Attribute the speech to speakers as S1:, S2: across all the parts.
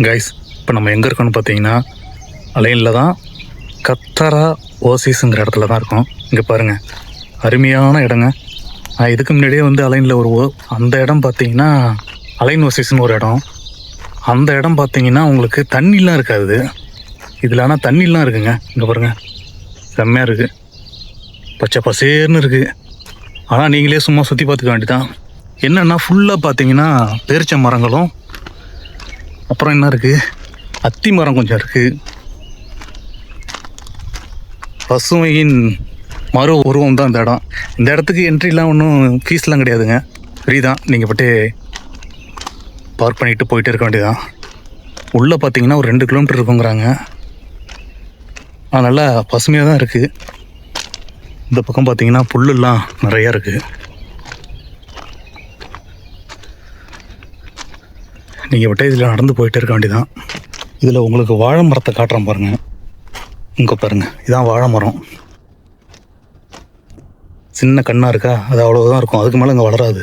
S1: Guys இப்போ நம்ம எங்கே இருக்கோம்னு பார்த்தீங்கன்னா அலைனில் தான் கத்தரா ஓசிஸுங்கிற இடத்துல தான் இருக்கோம். இங்கே பாருங்கள் அருமையான இடங்க. நான் இதுக்கு முன்னாடியே வந்து அலைனில் ஒரு ஓ- அந்த இடம் பார்த்தீங்கன்னா அலைன் ஓசிஸ்னு ஒரு இடம். அந்த இடம் பார்த்தீங்கன்னா உங்களுக்கு தண்ணிலாம் இருக்காது. இதில் ஆனால் தண்ணிலாம் இருக்குங்க. இங்கே பாருங்கள் செம்மையாக இருக்குது பச்சை பசேர்னு இருக்குது ஆனால் நீங்களே சும்மா சுற்றி பார்த்துக்க வேண்டியதான் என்னென்னா ஃபுல்லாக பார்த்தீங்கன்னா பேரிச்ச மரங்களும் அப்புறம் என்ன இருக்குது அத்தி மரம் கொஞ்சம் இருக்குது பசுமையின் மறு உருவம் தான் இந்த இடம். இந்த இடத்துக்கு என்ட்ரிலாம் ஒன்றும் ஃபீஸ்லாம் கிடையாதுங்க. ஃப்ரீ தான். நீங்கள் பட்டு பார்க் பண்ணிட்டு போயிட்டே இருக்க வேண்டியதான் உள்ளே பார்த்தீங்கன்னா ஒரு ரெண்டு கிலோமீட்டர் இருக்குங்கிறாங்க. நல்லா பசுமையாக தான் இருக்குது இந்த பக்கம் பார்த்தீங்கன்னா புல்லுலாம் நிறையா இருக்குது நீங்கள் விட்டேஜில் நடந்து போயிட்டே இருக்க வேண்டியதான் இதில் உங்களுக்கு வாழை மரத்தை காட்டுறேன் பாருங்கள் இங்கே பாருங்கள் இதான் வாழை மரம். சின்ன கண்ணாக இருக்கா? அது அவ்வளோதான் இருக்கும். அதுக்கு மேலே இங்கே வளராது.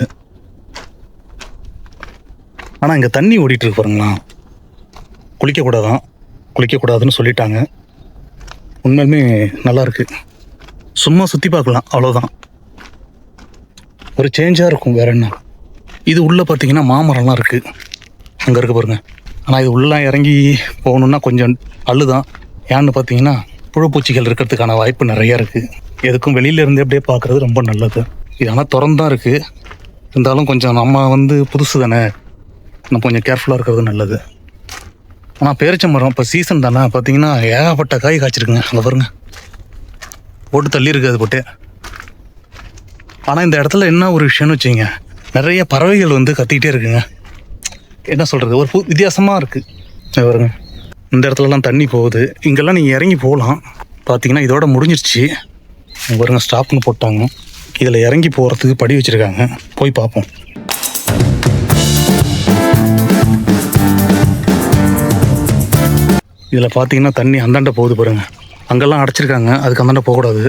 S1: ஆனால் இங்கே தண்ணி ஓடிட்டு பாருங்களா குளிக்கக்கூடாதான் குளிக்கக்கூடாதுன்னு சொல்லிட்டாங்க. உண்மையுமே நல்லாயிருக்கு சும்மா சுற்றி பார்க்கலாம். அவ்வளோதான் ஒரு சேஞ்சாக இருக்கும் வேற என்ன? இது உள்ளே பார்த்தீங்கன்னா மாமரம்லாம் இருக்குது அங்கே இருக்க பாருங்க. ஆனால் இது உள்ளே இறங்கி போகணுன்னா கொஞ்சம் அள்ளுதான் ஏன்னு பார்த்தீங்கன்னா புழுப்பூச்சிகள் இருக்கிறதுக்கான வாய்ப்பு நிறையா இருக்குது எதுக்கும் வெளியிலேருந்து அப்படியே பார்க்குறது ரொம்ப நல்லது. இது ஆனால் திறந்தான் இருக்குது இருந்தாலும் கொஞ்சம் நம்ம வந்து புதுசு தானே. நம்ம கொஞ்சம் கேர்ஃபுல்லாக இருக்கிறது நல்லது. ஆனால் பேரிச்ச மரம் இப்போ சீசன் தானே. பார்த்தீங்கன்னா ஏகப்பட்ட காய் காய்ச்சிருக்குங்க. அங்கே பாருங்க. போட்டு தள்ளியிருக்கு அது போட்டு. ஆனால் இந்த இடத்துல என்ன ஒரு விஷயம்னு வச்சுங்க நிறைய பறவைகள் வந்து கத்திக்கிட்டே இருக்குங்க. என்ன சொல்கிறது ஒரு பு வித்தியாசமாக இருக்குது வருங்க இந்த இடத்துலலாம் தண்ணி போகுது. இங்கெல்லாம் நீங்கள் இறங்கி போகலாம். பார்த்தீங்கன்னா இதோட முடிஞ்சிருச்சு. வருங்க ஸ்டாப்னு போட்டாங்க. இதில் இறங்கி போகிறதுக்கு படி வச்சுருக்காங்க. போய் பார்ப்போம் இதில் பார்த்தீங்கன்னா தண்ணி அந்தாண்ட போகுது பாருங்க. அங்கெல்லாம் அடைச்சிருக்காங்க. அதுக்கு அந்தாண்ட போகக்கூடாது.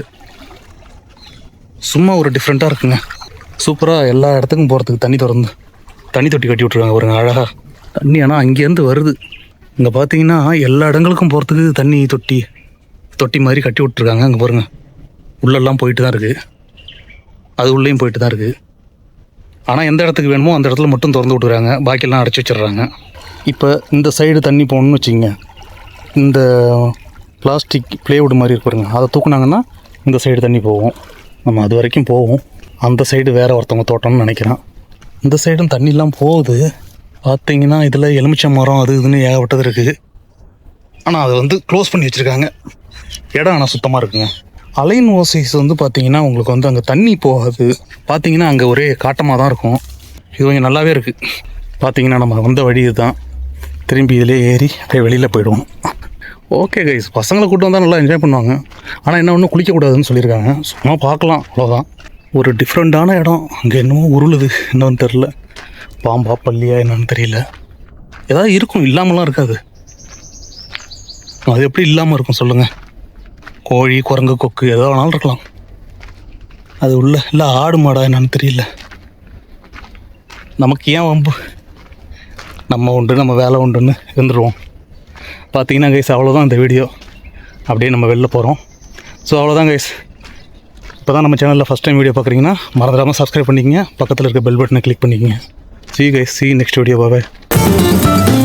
S1: சும்மா ஒரு டிஃப்ரெண்ட்டாக இருக்குங்க. சூப்பராக எல்லா இடத்துக்கும் போகிறதுக்கு தண்ணி திறந்து. தண்ணி தொட்டி கட்டி விட்ருக்காங்க பாருங்க அழகாக தண்ணி ஆனால் அங்கேருந்து வருது. இங்கே பார்த்தீங்கன்னா எல்லா இடங்களுக்கும் போகிறதுக்கு தண்ணி தொட்டி தொட்டி மாதிரி கட்டி விட்ருக்காங்க அங்கே பாருங்க. உள்ளெல்லாம் போயிட்டு தான் இருக்குது அது உள்ளேயும் போயிட்டு தான் இருக்குது ஆனால் எந்த இடத்துக்கு வேணுமோ அந்த இடத்துல மட்டும் திறந்து விட்டுறாங்க பாக்கியெல்லாம் அடைச்சி வச்சிடுறாங்க. இப்போ இந்த சைடு தண்ணி போகணும்னு வச்சுக்கோங்க. இந்த பிளாஸ்டிக் ப்ளேவுட் மாதிரி இருக்கு அதை தூக்குனாங்கன்னா இந்த சைடு தண்ணி போகும். நம்ம அது வரைக்கும் போவோம் அந்த சைடு வேறு ஒருத்தவங்க தோட்டம்னு நினைக்கிறேன். இந்த சைடும் தண்ணிலாம் போகுது. பார்த்தீங்கன்னா இதில் எலுமிச்சை மரம் அது இதுன்னு ஏகப்பட்டது இருக்குது ஆனால் அதை வந்து க்ளோஸ் பண்ணி வச்சுருக்காங்க. இடம் ஆனால் சுத்தமாக இருக்குங்க. அலைன் ஓசைஸ் வந்து பார்த்தீங்கன்னா உங்களுக்கு வந்து அங்கே தண்ணி போகாது. பார்த்தீங்கன்னா அங்கே ஒரே காட்டமாக தான் இருக்கும். இது கொஞ்சம் நல்லாவே இருக்குது பார்த்தீங்கன்னா நம்ம வந்த வழி இதுதான். திரும்பி இதிலே ஏறி அப்படியே வெளியில் போயிடுவோம். ஓகே கைஸ் பசங்களை கூட்டு வந்தால் நல்லா என்ஜாய் பண்ணுவாங்க. ஆனால் என்ன ஒன்றும் குளிக்கக்கூடாதுன்னு சொல்லியிருக்காங்க. சும்மா பார்க்கலாம் அவ்வளோதான் ஒரு டிஃப்ரெண்ட்டான இடம். அங்கே என்னமோ உருளுது என்னன்னு தெரில பாம்பா பள்ளியா என்னன்னு தெரியல. ஏதாவது இருக்கும் இல்லாமலாம் இருக்காது. அது எப்படி இல்லாமல் இருக்கும் சொல்லுங்கள் கோழி குரங்கு கொக்கு எதோ வேணாலும் இருக்கலாம். அது உள்ள இல்லை ஆடு மாடா என்னன்னு தெரியல. நமக்கு ஏன் வம்பு? நம்ம உண்டு நம்ம வேலை உண்டுன்னு இருந்துருவோம். பார்த்தீங்கன்னா கைஸ் அவ்வளோதான் இந்த வீடியோ அப்படியே நம்ம வெளில போகிறோம் ஸோ அவ்வளோதான் கைஸ் இப்போ தான் நம்ம சேனலில் ஃபஸ்ட் டைம் வீடியோ பார்க்குறீங்கன்னா மறந்துடாமல் சப்ஸ்கிரைப் பண்ணிக்கங்க. பக்கத்தில் இருக்க பெல் பட்டனை கிளிக் பண்ணிக்கங்க. சி கை சி நெக்ஸ்ட் வீடியோ பாய்